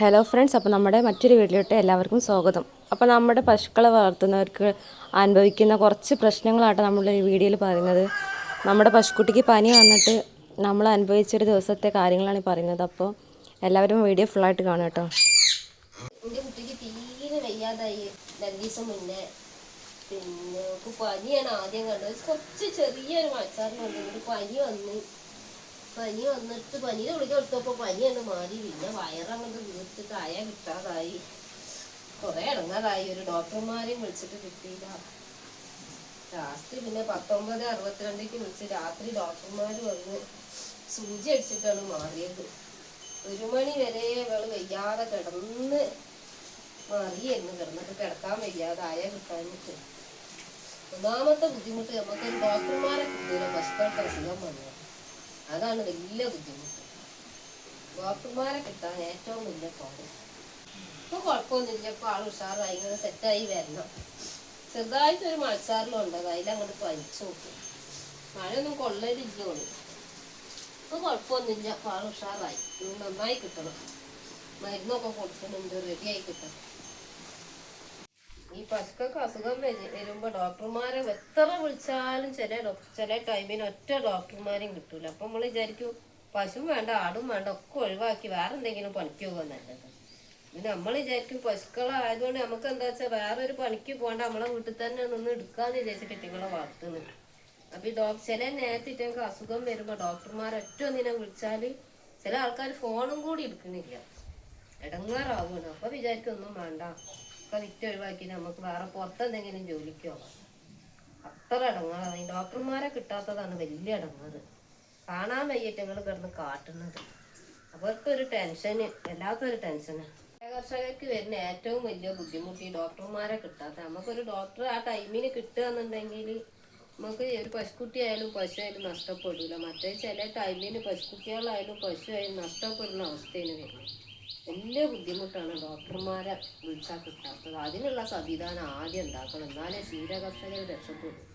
Hello friends അപ്പോൾ നമ്മുടെ മറ്റൊരു വീട്ടിലോട്ട് എല്ലാവർക്കും സ്വാഗതം. അപ്പോൾ നമ്മുടെ പശുക്കളെ വളർത്തുന്നവർക്ക് അനുഭവിക്കുന്ന കുറച്ച് പ്രശ്നങ്ങളാണ് നമ്മൾ ഈ വീഡിയോയിൽ പറയുന്നത്. നമ്മുടെ പശുക്കുട്ടിക്ക് പനി വന്നിട്ട് നമ്മൾ അനുഭവിച്ചൊരു ദിവസത്തെ കാര്യങ്ങളാണ് പറയുന്നത്. അപ്പോൾ എല്ലാവരും വീഡിയോ ഫുള്ളായിട്ട് കാണും കേട്ടോ. എന്റെ കുട്ടിക്ക് തീരെ വയ്യാതായി. രണ്ട് ദിവസം മുന്നേ. പിന്നെ പനിയാണ് ആദ്യം കണ്ടത്. കുറച്ച് ചെറിയൊരു മഴച്ചാറിന് വന്നു. പനി വന്ന്. പനി വന്നിട്ട് പനിയുടെ ഗുളിക പനി പനിയാണ് മാറി. പിന്നെ വയറങ്ങോട്ട് വീർത്തിട്ട് ആയ കിട്ടാതായി. കുറേ ഇടങ്ങാറായി. ഒരു ഡോക്ടർമാരെയും വിളിച്ചിട്ട് കിട്ടിയില്ല. ലാസ്റ്റ് പിന്നെ പത്തൊമ്പത് അറുപത്തിരണ്ടേക്ക് വിളിച്ച് രാത്രി ഡോക്ടർമാര് വന്ന് സൂചി അടിച്ചിട്ടാണ് മാറിയത്. ഒരു മണി വരെ ഇവൾ വയ്യാതെ കിടന്ന് മാറിയായിരുന്നു കിടന്നിട്ട് കിടക്കാൻ വയ്യാതെ ആയ കിട്ടാനിട്ട് ഒന്നാമത്തെ ബുദ്ധിമുട്ട് നമുക്ക് ഡോക്ടർമാരെ കിട്ടിയില്ല. പശുക്കൾക്ക് അസുഖം വന്നു. അതാണ് വലിയ ബുദ്ധിമുട്ട്. ഡോക്ടർമാരെ കിട്ടാൻ ഏറ്റവും വലിയ പാട്. ഇപ്പൊ കുഴപ്പമൊന്നുമില്ല. ഇപ്പൊ ആൾ ഉഷാറായി ഇങ്ങനെ സെറ്റായി വരണം. ചെറുതായിട്ടൊരു മഴച്ചാറിലുണ്ട് അതിലങ്ങോട്ട് പനിച്ചു നോക്കും. മഴയൊന്നും കൊള്ളലില്ലോളൂ ഇപ്പൊ കുഴപ്പമൊന്നുമില്ല. ഇപ്പൊ ആൾ ഉഷാറായി. നന്നായി കിട്ടണം. മരുന്നൊക്കെ കൊടുക്കുന്നുണ്ട് റെഡിയായി കിട്ടണം. ഈ പശുക്കൾക്ക് അസുഖം വരു- വരുമ്പോ ഡോക്ടർമാരെ എത്ര വിളിച്ചാലും ചില ചില ടൈമിന് ഒറ്റ ഡോക്ടർമാരെയും കിട്ടൂല. അപ്പൊ നമ്മൾ വിചാരിക്കും പശു വേണ്ട ആടും വേണ്ട ഒക്കെ ഒഴിവാക്കി വേറെ എന്തെങ്കിലും പണിക്ക് പോകാൻ നല്ലത്. പിന്നെ നമ്മൾ വിചാരിക്കും പശുക്കളായതുകൊണ്ട് നമുക്ക് എന്താ വെച്ചാൽ വേറെ ഒരു പണിക്ക് പോകണ്ട നമ്മളെ വീട്ടിൽ തന്നെ നിന്ന് എടുക്കാന്ന് വിചാരിച്ച ഇറ്റുങ്ങളെ വളർത്തുന്നത് അപ്പൊ ഈ ഡോക്ടർ ചില നേരത്തെ അസുഖം വരുമ്പോ ഡോക്ടർമാർ ഒറ്റ ഒന്നിനെ വിളിച്ചാൽ ചില ആൾക്കാർ ഫോണും കൂടി എടുക്കുന്നില്ല. ഇടങ്ങാറാവുകയാണ് അപ്പൊ വിചാരിക്കൊന്നും വേണ്ട. ഒക്കെ ഒഴിവാക്കി നമുക്ക് വേറെ പുറത്തെന്തെങ്കിലും ജോലിക്ക് അത്ര ഇടങ്ങാറാണ്. ഡോക്ടർമാരെ കിട്ടാത്തതാണ് വലിയ ഇടങ്ങാറ്. കാണാൻ വയ്യറ്റങ്ങൾ കിടന്ന് കാട്ടുന്നത്. അവർക്കൊരു ടെൻഷന് വല്ലാത്തൊരു ടെൻഷന്. കർഷകർക്ക് വരുന്ന ഏറ്റവും വലിയ ബുദ്ധിമുട്ട് ഈ ഡോക്ടർമാരെ കിട്ടാത്ത. നമുക്കൊരു ഡോക്ടർ ആ ടൈമിന് കിട്ടുക എന്നുണ്ടെങ്കിൽ നമുക്ക് ഒരു പശുക്കുട്ടി ആയാലും പശു ആയാലും നഷ്ടപ്പെടില്ല മറ്റേ ചില ടൈമിന് പശുക്കുട്ടികളായാലും പശു ആയാലും നഷ്ടപ്പെടുന്ന അവസ്ഥയാണ് വരുന്നത്. വലിയ ബുദ്ധിമുട്ടാണ് ഡോക്ടർമാരെ വിളിച്ചാൽ കിട്ടാത്തത്. അതിനുള്ള സംവിധാനം ആദ്യം ഉണ്ടാക്കണം. എന്നാലേ ക്ഷീരകർഷകർ രക്ഷപ്പെടും